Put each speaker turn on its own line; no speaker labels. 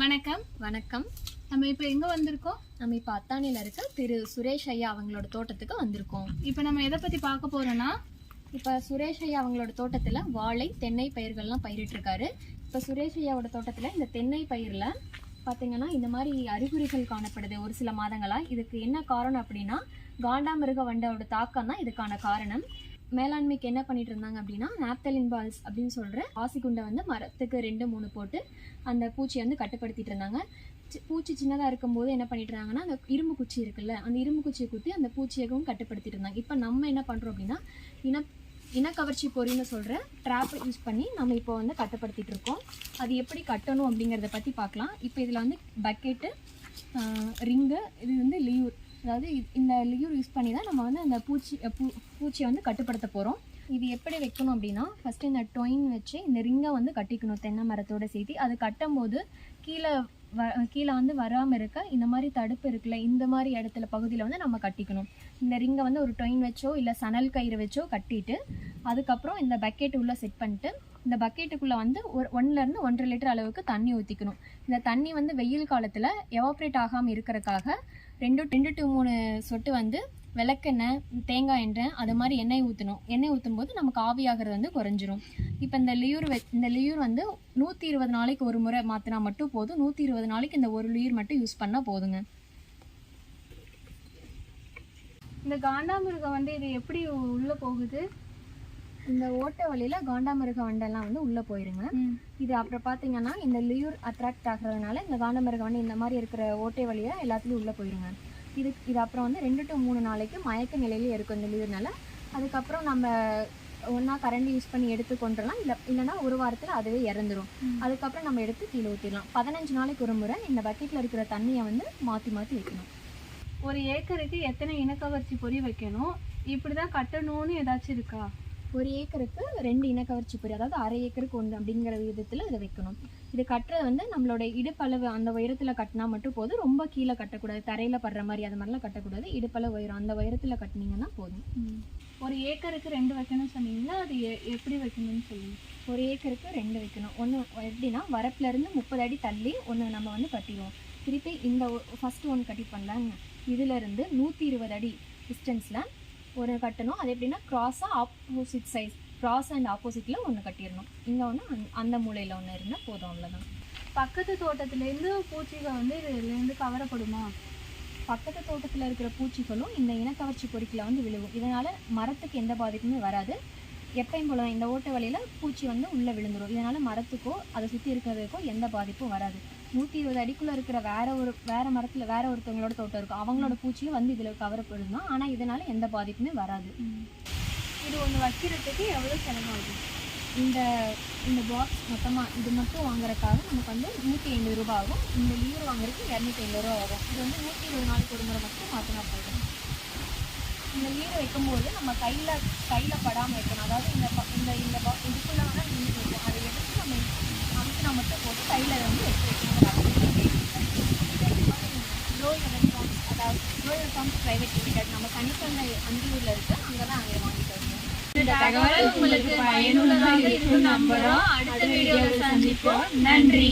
வணக்கம்.
வணக்கம்.
நம்ம இப்போ எங்க வந்திருக்கோம்?
நம்ம இப்போ அத்தானியில் இருக்க திரு சுரேஷ் ஐயா அவங்களோட தோட்டத்துக்கு வந்திருக்கோம்.
இப்போ நம்ம எதை பத்தி பார்க்க போறோம்னா
இப்போ சுரேஷ் ஐயா அவங்களோட தோட்டத்தில் வாழை தென்னை பயிர்கள்லாம் பயிரிட்டிருக்காரு இப்போ சுரேஷ் ஐயாவோட தோட்டத்தில் இந்த தென்னை பயிரில் பார்த்தீங்கன்னா இந்த மாதிரி அறிகுறிகள் காணப்படுது ஒரு சில மாதங்களாக இதுக்கு என்ன காரணம் அப்படின்னா காண்டாமிருக வண்டோட தாக்கம் தான் இதுக்கான காரணம். மேலாண்மைக்கு என்ன பண்ணிட்டு இருந்தாங்க அப்படின்னா நாப்தலின் பால்ஸ் அப்படின்னு சொல்கிற ஆசிக்குண்டை வந்து மரத்துக்கு ரெண்டு மூணு போட்டு அந்த பூச்சியை வந்து கட்டுப்படுத்திட்டு இருந்தாங்க பூச்சி சின்னதாக இருக்கும்போது என்ன பண்ணிட்டு இருந்தாங்கன்னா அந்த இரும்பு குச்சி இருக்குல்ல அந்த இரும்பு குச்சியை குத்தி அந்த பூச்சியாகவும் கட்டுப்படுத்திட்டு இருந்தாங்க இப்போ நம்ம என்ன பண்ணுறோம் அப்படின்னா இன இனக்கவர்ச்சி பொறின்னு சொல்கிற ட்ராப்பை யூஸ் பண்ணி நம்ம இப்போ வந்து கட்டுப்படுத்திட்டு இருக்கோம் அது எப்படி கட்டணும் அப்படிங்கிறத பற்றி பார்க்கலாம். இப்போ இதில் வந்து பக்கெட்டு ரிங்கு இது வந்து லியூர் அதாவது இந்த லியூர் யூஸ் பண்ணி தான் நம்ம வந்து அந்த பூச்சி பூ பூச்சியை வந்து கட்டுப்படுத்த போகிறோம் இது எப்படி வைக்கணும் அப்படின்னா ஃபஸ்ட்டு இந்த டொயின் வச்சு இந்த ரிங்கை வந்து கட்டிக்கணும் தென்னை மரத்தோட சேர்த்து. அது கட்டும்போது கீழே வ கீழே வந்து வராமல் இருக்க இந்த மாதிரி தடுப்பு இருக்குல்ல இந்த மாதிரி இடத்துல பகுதியில் வந்து நம்ம கட்டிக்கணும். இந்த ரிங்கை வந்து ஒரு டொயின் வச்சோ இல்லை சணல் கயிறு வச்சோ கட்டிட்டு அதுக்கப்புறம் இந்த பக்கெட் உள்ளே செட் பண்ணிட்டு இந்த பக்கெட்டுக்குள்ளே வந்து ஒரு ஒன்றுலேருந்து ஒன்றரை லிட்டர் அளவுக்கு தண்ணி ஊற்றிக்கணும் இந்த தண்ணி வந்து வெயில் காலத்தில் எவாப்ரேட் ஆகாமல் இருக்கிறதுக்காக ரெண்டு ரெண்டு டு மூணு சொட்டு வந்து விளக்கெண்ணெய் தேங்காய் எண்ணெய் அது மாதிரி எண்ணெய் ஊற்றணும் எண்ணெய் ஊற்றும் போது நமக்கு ஆவியாகிறது வந்து குறைஞ்சிரும். இப்போ இந்த லியூர் வெ இந்த லியூர் வந்து நூற்றி இருபது நாளைக்கு ஒரு முறை மாற்றினா மட்டும் போதும். நூற்றி இருபது நாளைக்கு இந்த ஒரு லியூர் மட்டும் யூஸ் பண்ணால் போதுங்க.
இந்த காண்டாமிருகம் வந்து இது எப்படி உள்ளே போகுது?
இந்த ஓட்டை வழியில் காண்டாமிருக வண்டெல்லாம் வந்து உள்ளே போயிருங்க. இது அப்புறம் பார்த்தீங்கன்னா இந்த லியூர் அட்ராக்ட் ஆகுறதுனால இந்த காண்டமிருக வண்டு இந்த மாதிரி இருக்கிற ஓட்டை வழியாக எல்லாத்துலேயும் உள்ளே போயிருங்க. இது இது அப்புறம் வந்து ரெண்டு டு மூணு நாளைக்கு மயக்க நிலையிலே இருக்கும் இந்த லியூர்னால அதுக்கப்புறம் நம்ம ஒன்றா கரண்டி யூஸ் பண்ணி எடுத்து கொண்டுடலாம் இல்லை இல்லைன்னா ஒரு வாரத்தில் அதுவே இறந்துரும்.
ம்.
அதுக்கப்புறம் நம்ம எடுத்து கீழே ஊற்றிடலாம் பதினஞ்சு நாளைக்கு ஒரு முறை இந்த பக்கெட்டில் இருக்கிற தண்ணியை வந்து மாற்றி மாற்றி வைக்கணும்.
ஒரு ஏக்கருக்கு எத்தனை இனக்கவர்ச்சி பொறி வைக்கணும்? இப்படிதான் கட்டணும்னு ஏதாச்சும் இருக்கா?
ஒரு ஏக்கருக்கு ரெண்டு இனக்கவர்ச்சி பொரி அதாவது அரை ஏக்கருக்கு ஒன்று அப்படிங்கிற விதத்தில் இதை வைக்கணும். இது கட்டுறது வந்து நம்மளோட இடுப்பளவு அந்த உயரத்தில் கட்டினா மட்டும் போதும். ரொம்ப கீழே கட்டக்கூடாது. தரையில் படுற மாதிரி அது மாதிரிலாம் கட்டக்கூடாது. இடுப்பளவு உயரம் அந்த உயரத்தில் கட்டினீங்கன்னா போதும்.
ஒரு ஏக்கருக்கு ரெண்டு வைக்கணும்னு சொன்னீங்களா? அது எ- எப்படி வைக்கணும்னு சொல்லுங்க.
ஒரு ஏக்கருக்கு ரெண்டு வைக்கணும். ஒன்று எப்படின்னா வரப்புலேருந்து முப்பது அடி தள்ளி ஒன்று நம்ம வந்து கட்டிடுவோம். திருப்பி இந்த ஃபஸ்ட்டு ஒன்று கட்டி பண்ணலாங்க இதிலேருந்து நூற்றி இருபது அடி டிஸ்டன்ஸில் ஒரு கட்டணும். அது எப்படின்னா க்ராஸாக ஆப்போசிட் சைஸ் க்ராஸ் அண்ட் ஆப்போசிட்டில் ஒன்று கட்டிடணும். இங்கே ஒன்று அந்த மூலையில் ஒன்று இருந்தால் போதும் அவ்வளோதான்
பக்கத்து தோட்டத்துலேருந்து பூச்சிகள் வந்து இதுலேருந்து கவரப்படுமா?
பக்கத்து தோட்டத்தில் இருக்கிற பூச்சிகளும் இந்த இனக்கவர்ச்சி பொறிக்கில் வந்து விழுவும். இதனால் மரத்துக்கு எந்த பாதிப்புமே வராது. எப்பயும் போல இந்த ஓட்ட வழியில் பூச்சி வந்து உள்ளே விழுந்துடும் இதனால் மரத்துக்கோ அதை சுற்றி இருக்கிறதுக்கோ எந்த பாதிப்பும் வராது. நூற்றி இருபது அடிக்குள்ளே இருக்கிற வேற ஒரு வேற மரத்தில் வேற ஒருத்தவங்களோட தோட்டம் இருக்கும் அவங்களோட பூச்சியும் வந்து இதில் கவரப்படுது தான். ஆனால் இதனால் எந்த பாதிப்புமே வராது.
இது ஒன்று வைக்கிறதுக்கு எவ்வளோ செலவாகுது?
இந்த இந்த பாக்ஸ் மொத்தமாக இது மட்டும் வாங்குறதுக்காக நமக்கு வந்து நூற்றி ஐம்பது ரூபாய் ஆகும். இந்த லீவ் வாங்குறதுக்கு இரநூத்தி ஐம்பது ரூபா ஆகும். இது வந்து நூற்றி இருபது நாளைக்கு ஒரு முறை மட்டும் மாற்றினா போதும். இந்த லீர் வைக்கும்போது நம்ம கையில் கையில் படாமல் வைக்கணும். அதாவது இந்த இந்த இந்த இதுக்குள்ளே வேணால் லீர் இருக்கும் அதை எடுத்து நம்ம அமுக்கினா மட்டும் போட்டு கையில் வந்து எடுத்து வைக்கணும். அதாவது எலக்ட்ரானிக்ஸ் ப்ரைவேட் லிமிடெட். நம்ம கனிக்கொண்டை அந்தியூரில் இருக்கு. அங்கே தான் அங்கே வாங்கிட்டு வரணும்
இந்த தகவல் உங்களுக்கு பயனுள்ளதாக இருக்கும். நம்புறோம். அடுத்த வீடியோவில் சந்திப்போம். நன்றி.